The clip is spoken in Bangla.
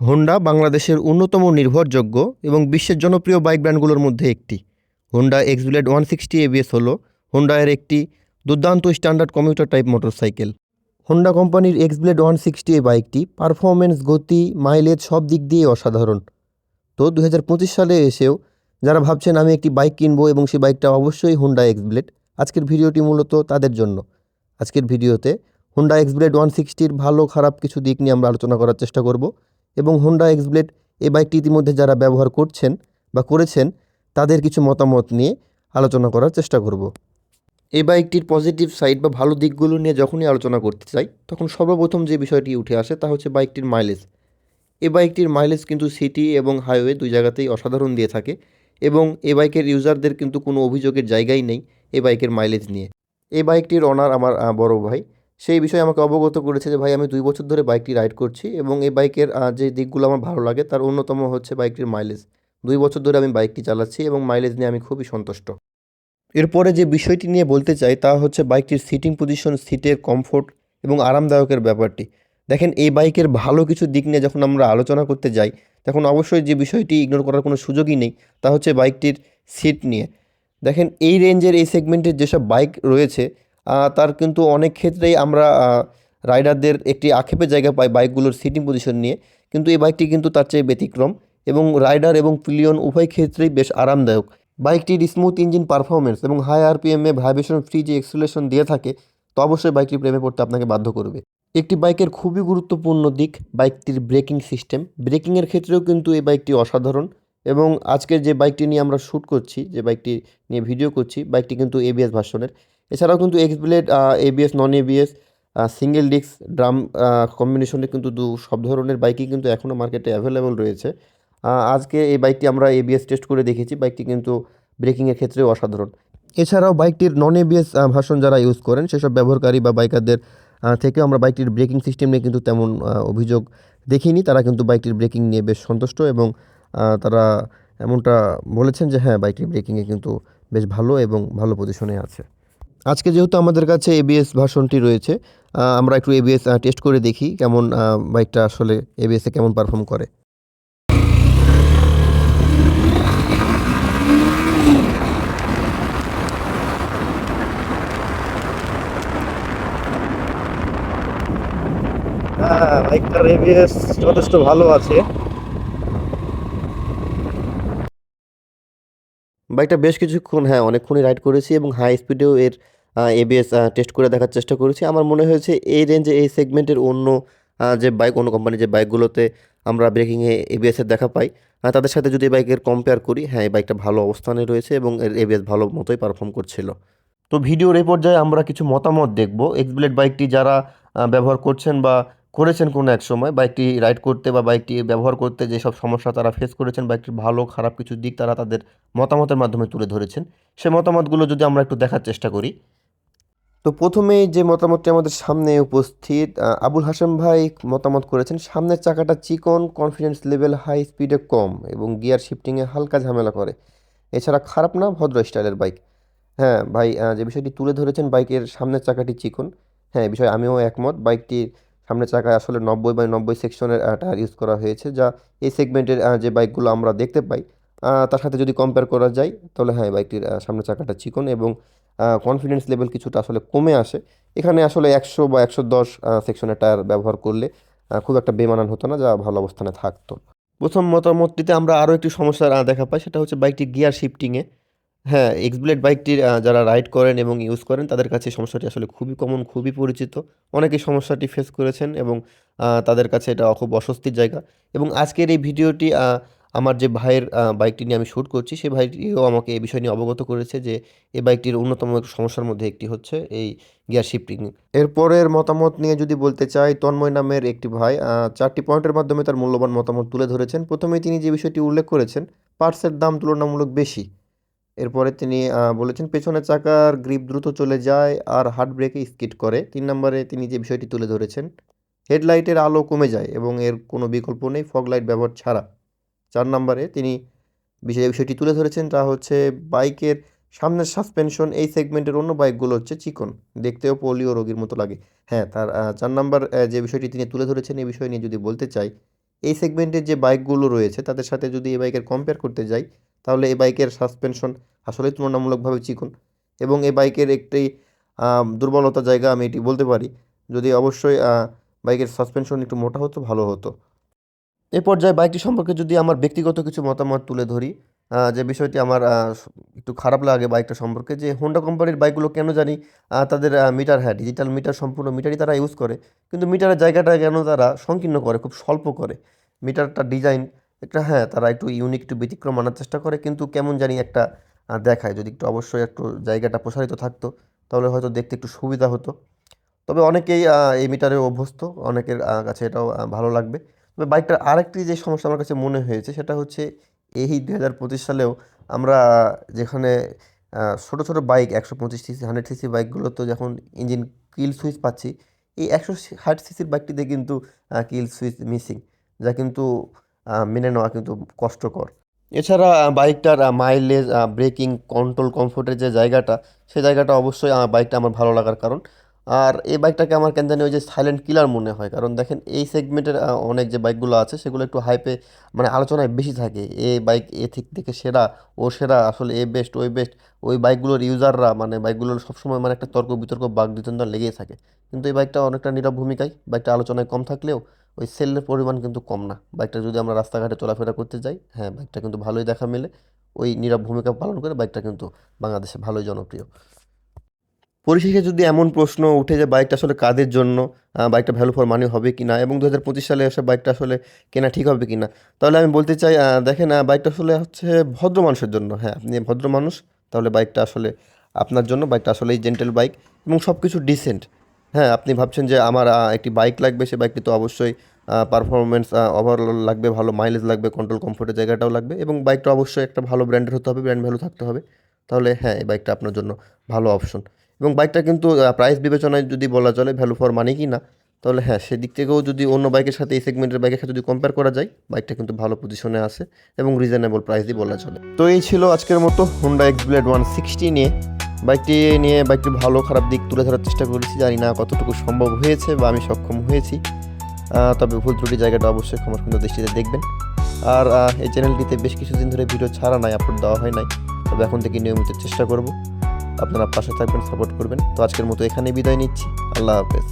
হোন্ডা বাংলাদেশের অন্যতম নির্ভরযোগ্য এবং বিশ্বের জনপ্রিয় বাইক ব্র্যান্ডগুলোর মধ্যে একটি। Honda Xblade one sixty ABS হলো হোন্ডা এর একটি দুর্দান্ত standard commuter type motorcycle. Honda কোম্পানির এক্সব্লেড ওয়ান সিক্সটি এই বাইকটি পারফরমেন্স গতি মাইলেজ সব দিক দিয়ে অসাধারণ। তো দু হাজার পঁচিশ সালে এসেও যারা ভাবছেন আমি একটি বাইক কিনবো এবং সেই বাইকটা অবশ্যই হোন্ডা এক্সব্লেড আজকের ভিডিওটি মূলত তাদের জন্য। আজকের ভিডিওতে হোন্ডা এক্সব্লেড ওয়ান সিক্সটির ভালো খারাপ কিছু দিক নিয়ে আমরা আলোচনা করার চেষ্টা করব। এবং হোন্ডা এক্সব্লেড এই বাইকটি ইতিমধ্যে যারা ব্যবহার করছেন বা করেছেন, তাদের কিছু মতামত নিয়ে আলোচনা করার চেষ্টা করব। এই বাইকটির পজিটিভ সাইড বা ভালো দিকগুলো নিয়ে যখনই আলোচনা করতে চাই, তখন সর্বপ্রথম যে বিষয়টি উঠে আসে তা হচ্ছে বাইকটির মাইলেজ এই বাইকটির মাইলেজ কিন্তু সিটি এবং হাইওয়ে দুই জায়গাতেই অসাধারণ দিয়ে থাকে এবং এই বাইকের ইউজারদের কিন্তু কোনো অভিযোগের জায়গাই নেই এই বাইকের মাইলেজ নিয়ে। এই বাইকটির অনার আমার বড় ভাই সেই বিষয়ে আমাকে অবগত করেছে যে, ভাই, আমি দুই বছর ধরে বাইকটি রাইড করছি এবং এই বাইকের যে দিকগুলো আমার ভালো লাগে, তার অন্যতম হচ্ছে বাইকটির মাইলেজ দুই বছর ধরে আমি বাইকটি চালাচ্ছি এবং মাইলেজ নিয়ে আমি খুবই সন্তুষ্ট। এরপরে যে বিষয়টি নিয়ে বলতে চাই, তা হচ্ছে বাইকটির সিটিং পজিশন সিটের কমফোর্ট এবং আরামদায়কের ব্যাপারটি। দেখেন, এই বাইকের ভালো কিছু দিক নিয়ে যখন আমরা আলোচনা করতে যাই, তখন অবশ্যই যে বিষয়টি ইগনোর করার কোনো সুযোগই নেই, তা হচ্ছে বাইকটির সিট নিয়ে। দেখেন, এই রেঞ্জের এই সেগমেন্টের যেসব বাইক রয়েছে তার কিন্তু অনেক ক্ষেত্রেই আমরা রাইডারদের একটি আক্ষেপের জায়গা পাই বাইকগুলোর সিটিং পজিশন নিয়ে। কিন্তু এই বাইকটি কিন্তু তার চেয়ে ব্যতিক্রম এবং রাইডার এবং পিলিয়ন উভয় ক্ষেত্রেই বেশ আরামদায়ক। বাইকটির স্মুথ ইঞ্জিন পারফরমেন্স এবং হাই আরপিএমে ভাইব্রেশন ফ্রি যে এক্সেলেশন দিয়ে থাকে, তো অবশ্যই বাইকটি প্রেমে পড়তে আপনাকে বাধ্য করবে। একটি বাইকের খুবই গুরুত্বপূর্ণ দিক বাইকটির ব্রেকিং সিস্টেম ব্রেকিংয়ের ক্ষেত্রেও কিন্তু এই বাইকটি অসাধারণ এবং আজকের যে বাইকটি নিয়ে আমরা শ্যুট করছি, যে বাইকটি নিয়ে ভিডিও করছি, বাইকটি কিন্তু এবিএস ভার্সনের এছাড়াও কিন্তু Xblade ABS non ABS single disc drum কম্বিনেশনে কিন্তু দু সব ধরনের বাইকই কিন্তু এখনও মার্কেটে অ্যাভেলেবল রয়েছে। আজকে এই বাইকটি আমরা এবিএস টেস্ট করে দেখেছি। বাইকটি কিন্তু ব্রেকিংয়ের ক্ষেত্রেও অসাধারণ। এছাড়াও বাইকটির নন এবিএস ভাষণ যারা ইউজ করেন, সেসব ব্যবহারকারী বা বাইকারদের থেকেও আমরা বাইকটির ব্রেকিং সিস্টেম নিয়ে কিন্তু তেমন অভিযোগ দেখিনি। তারা কিন্তু বাইকটির ব্রেকিং নিয়ে বেশ সন্তুষ্ট এবং তারা এমনটা বলেছেন যে হ্যাঁ বাইকটির ব্রেকিংয়ে কিন্তু বেশ ভালো এবং ভালো পজিশনে আছে। আজকে যেহেতু আমাদের কাছে এবিএস ভার্সনটি রয়েছে আমরা একটু এবিএস টেস্ট করে দেখি কেমন বাইকটা আসলে এবিএসে কেমন পারফর্ম করে। হ্যাঁ বাইকটার এবিএস যথেষ্ট ভালো আছে। বাইকটা বেশ কিছুক্ষণ হ্যাঁ অনেকক্ষণই রাইড করেছি এবং হাই স্পিডেও এর এবিএস টেস্ট করে দেখার চেষ্টা করেছি। আমার মনে হয়েছে এই রেঞ্জে এই সেগমেন্টের অন্য যে বাইক অন্য কোম্পানির যে বাইকগুলোতে আমরা ব্রেকিংয়ে এবিএসের দেখা পাই তাদের সাথে যদি বাইকের কম্পেয়ার করি হ্যাঁ এই বাইকটা ভালো অবস্থানে রয়েছে এবং এর এবিএস ভালো মতোই পারফর্ম করছিল। তো ভিডিওর এই পর্যায়ে আমরা কিছু মতামত দেখব। এক্সব্লেড বাইকটি যারা ব্যবহার করছেন বা করেছেন কোনো এক সময় বাইকটি রাইড করতে বা বাইকটি ব্যবহার করতে যেসব সমস্যা তারা ফেস করেছেন বাইকটির ভালো, খারাপ কিছু দিক তারা তাদের মতামতের মাধ্যমে তুলে ধরেছেন। সে মতামতগুলো যদি আমরা একটু দেখার চেষ্টা করি। তো প্রথমেই যে মতামতটি আমাদের সামনে উপস্থিত আবুল হাসান ভাই মতামত করেছেন, সামনের চাকাটা চিকন কনফিডেন্স লেভেল হাই স্পিডে কম এবং গিয়ার শিফটিংয়ে হালকা ঝামেলা করে। এছাড়া খারাপ না, ভদ্র স্টাইলের বাইক হ্যাঁ ভাই যে বিষয়টি তুলে ধরেছেন বাইকের সামনের চাকাটি চিকন। হ্যাঁ বিষয়ে আমিও একমত। বাইকটির সামনের চাকায় আসলে নব্বই বাই নব্বই সেকশনের টায়ার ইউজ করা হয়েছে যা এই সেগমেন্টের যে বাইকগুলো আমরা দেখতে পাই তার সাথে যদি কম্পেয়ার করা যায় তাহলে হ্যাঁ বাইকটির আহ, সামনের চাকাটা চিকন এবং কনফিডেন্স লেভেল কিছুটা আসলে কমে আসে। এখানে আসলে একশো বা একশো দশ সেকশনের টায়ার ব্যবহার করলে খুব একটা বেমানান হতো না যা ভালো অবস্থানে থাকতো। প্রথম মতামতটিতে আমরা আরও একটি সমস্যার দেখা পাই সেটা হচ্ছে বাইকটি গিয়ার শিফটিংয়ে হ্যাঁ এক্সব্লেড বাইকটির যারা রাইড করেন এবং ইউজ করেন, তাদের কাছে সমস্যাটি আসলে খুবই কমন খুবই পরিচিত। অনেকেই সমস্যাটি ফেস করেছেন এবং তাদের কাছে এটা খুব অস্বস্তির জায়গা। এবং আজকের এই ভিডিওটি আমার যে ভাইয়ের বাইকটি নিয়ে আমি শ্যুট করছি সেই ভাইটিও আমাকে এই বিষয় নিয়ে অবগত করেছে যে, এই বাইকটির অন্যতম সমস্যার মধ্যে একটি হচ্ছে এই গিয়ার শিফটিং এরপরের মতামত নিয়ে যদি বলতে চাই, তন্ময় নামের একটি ভাই চারটি পয়েন্টের মাধ্যমে তার মূল্যবান মতামত তুলে ধরেছেন। প্রথমেই তিনি যে বিষয়টি উল্লেখ করেছেন পার্টসের দাম তুলনামূলক বেশি। এরপরে তিনি বলেছেন, পেছনের চাকার গ্রিপ দ্রুত চলে যায় আর হার্ট ব্রেকে স্কিড করে। তিন নম্বরে তিনি যে বিষয়টি তুলে ধরেছেন, হেডলাইটের আলো কমে যায় এবং এর কোনো বিকল্প নেই, ফগ লাইট ব্যবহার ছাড়া। চার নম্বরে তিনি বিষয়, বিষয়টি তুলে ধরেছেন, তা হচ্ছে, বাইকের সামনের সাসপেনশন এই সেগমেন্টের অন্য বাইকগুলো হচ্ছে চিকন, দেখতেও পোলিও রোগীর মতো লাগে। হ্যাঁ তার চার নাম্বার যে বিষয়টি তিনি তুলে ধরেছেন এই বিষয় নিয়ে যদি বলতে চাই, এই সেগমেন্টের যে বাইকগুলো রয়েছে, তাদের সাথে যদি এই বাইকের কম্পেয়ার করতে যাই তাহলে এই বাইকের সাসপেনশন আসলেই তুলনামূলকভাবে চিকন। এবং এই বাইকের একটি দুর্বলতা জায়গা আমি এটি বলতে পারি। যদি অবশ্যই বাইকের সাসপেনশন একটু মোটা হতো, ভালো হতো। এ পর্যায়ে বাইকটি সম্পর্কে যদি আমার ব্যক্তিগত কিছু মতামত তুলে ধরি যে বিষয়টি আমার একটু খারাপ লাগে বাইকটা সম্পর্কে, যে হোন্ডা কোম্পানির বাইকগুলো কেন জানি তাদের মিটার হ্যাঁ ডিজিটাল মিটার সম্পূর্ণ মিটারই তারা ইউজ করে। কিন্তু মিটারের জায়গাটা কেন তারা সংকীর্ণ করে, খুব স্বল্প করে। মিটারটা ডিজাইন একটা হ্যাঁ তারা একটু ইউনিক একটু ব্যতিক্রম আনার চেষ্টা করে, কিন্তু কেমন জানি একটা দেখায়। যদি একটু অবশ্যই একটু জায়গাটা প্রসারিত থাকতো, তাহলে হয়তো দেখতে একটু সুবিধা হতো। তবে অনেকেই এই মিটারে অভ্যস্ত, অনেকের কাছে এটাও ভালো লাগবে। তবে বাইকটার আরেকটি যে সমস্যা আমার কাছে মনে হয়েছে, সেটা হচ্ছে এই দু হাজার পঁচিশ সালেও আমরা যেখানে ছোটো ছোটো বাইক একশো পঁচিশ সিসি হান্ড্রেড সিসি বাইকগুলো তো যখন ইঞ্জিন কিল সুইচ পাচ্ছি, এই একশো ষাট সিসির বাইকটিতে কিন্তু কিল সুইচ মিসিং যা কিন্তু মেনে নেওয়া কিন্তু কষ্টকর। এছাড়া বাইকটার মাইলেজ ব্রেকিং কন্ট্রোল কমফোর্টের যে জায়গাটা সেই জায়গাটা অবশ্যই আমার বাইকটা আমার ভালো লাগার কারণ। আর এই বাইকটাকে আমার কেন জানি ওই যে সাইলেন্ট কিলার মনে হয়। কারণ দেখেন, এই সেগমেন্টের অনেক যে বাইকগুলো আছে, সেগুলো একটু হাইপে মানে আলোচনায় বেশি থাকে। এ বাইক এ থেকে থেকে সেরা, ও সেরা, আসলে এ বেস্ট ওই বেস্ট ওই বাইকগুলোর ইউজাররা মানে বাইকগুলোর সবসময় মানে একটা তর্ক বিতর্ক বাক বিতণ্ডা লেগেই থাকে। কিন্তু এই বাইকটা অনেকটা নীরব ভূমিকায়, বাইকটা আলোচনায় কম থাকলেও ওই সেলের পরিমাণ কিন্তু কম না। বাইকটা যদি আমরা রাস্তাঘাটে চলাফেরা করতে যাই হ্যাঁ বাইকটা কিন্তু ভালোই দেখা মেলে। ওই নীরব ভূমিকা পালন করে বাইকটা কিন্তু বাংলাদেশে ভালোই জনপ্রিয়। পরিশেষে যদি এমন প্রশ্ন উঠে যে বাইকটা আসলে কাদের জন্য বাইকটা ভ্যালু ফর মানি হবে কি না এবং দু হাজার পঁচিশ সালে এসে বাইকটা আসলে কেনা ঠিক হবে কি না, তাহলে আমি বলতে চাই দেখেন বাইকটা আসলে হচ্ছে ভদ্র মানুষের জন্য। হ্যাঁ আপনি ভদ্র মানুষ, তাহলে বাইকটা আসলে আপনার জন্য বাইকটা আসলেই জেন্টেল বাইক এবং সব কিছু ডিসেন্ট হ্যাঁ আপনি ভাবছেন যে আমার একটি বাইক লাগবে, সে বাইকটি তো অবশ্যই পারফরমেন্স ওভারঅল লাগবে, ভালো মাইলেজ লাগবে কন্ট্রোল কমফোর্টের জায়গাটাও লাগবে এবং বাইকটা অবশ্যই একটা ভালো ব্র্যান্ডের হতে হবে ব্র্যান্ড ভ্যালু থাকতে হবে। তাহলে হ্যাঁ এই বাইকটা আপনার জন্য ভালো অপশন এবং বাইকটা কিন্তু প্রাইস বিবেচনায় যদি বলা চলে ভ্যালু ফর মানি কি না তাহলে হ্যাঁ সেদিক থেকেও যদি অন্য বাইকের সাথে, এই সেগমেন্টের বাইকের সাথে যদি কম্পেয়ার করা যায় বাইকটা কিন্তু ভালো পজিশনে আছে এবং রিজনেবল প্রাইসই বলা চলে। তো এই ছিল আজকের মতো Honda X blade one sixty নিয়ে। বাইকটি নিয়ে বাইকটি ভালো খারাপ দিক তুলে ধরার চেষ্টা করেছি, জানি না কতটুকু সম্ভব হয়েছে বা আমি সক্ষম হয়েছি। তবে ভুল ত্রুটি জায়গাটা অবশ্যই ক্ষমাসুন্দর দৃষ্টিতে দেখবেন। আর এই চ্যানেলটিতে বেশ কিছুদিন ধরে ভিডিও ছাড়া নাই, আপলোড দেওয়া হয় নাই, তবে এখন থেকে নিয়মিত চেষ্টা করব। আপনারা পাশে থাকবেন, সাপোর্ট করবেন। তো আজকের মতো এখানেই বিদায় নিচ্ছি। আল্লাহ হাফেজ।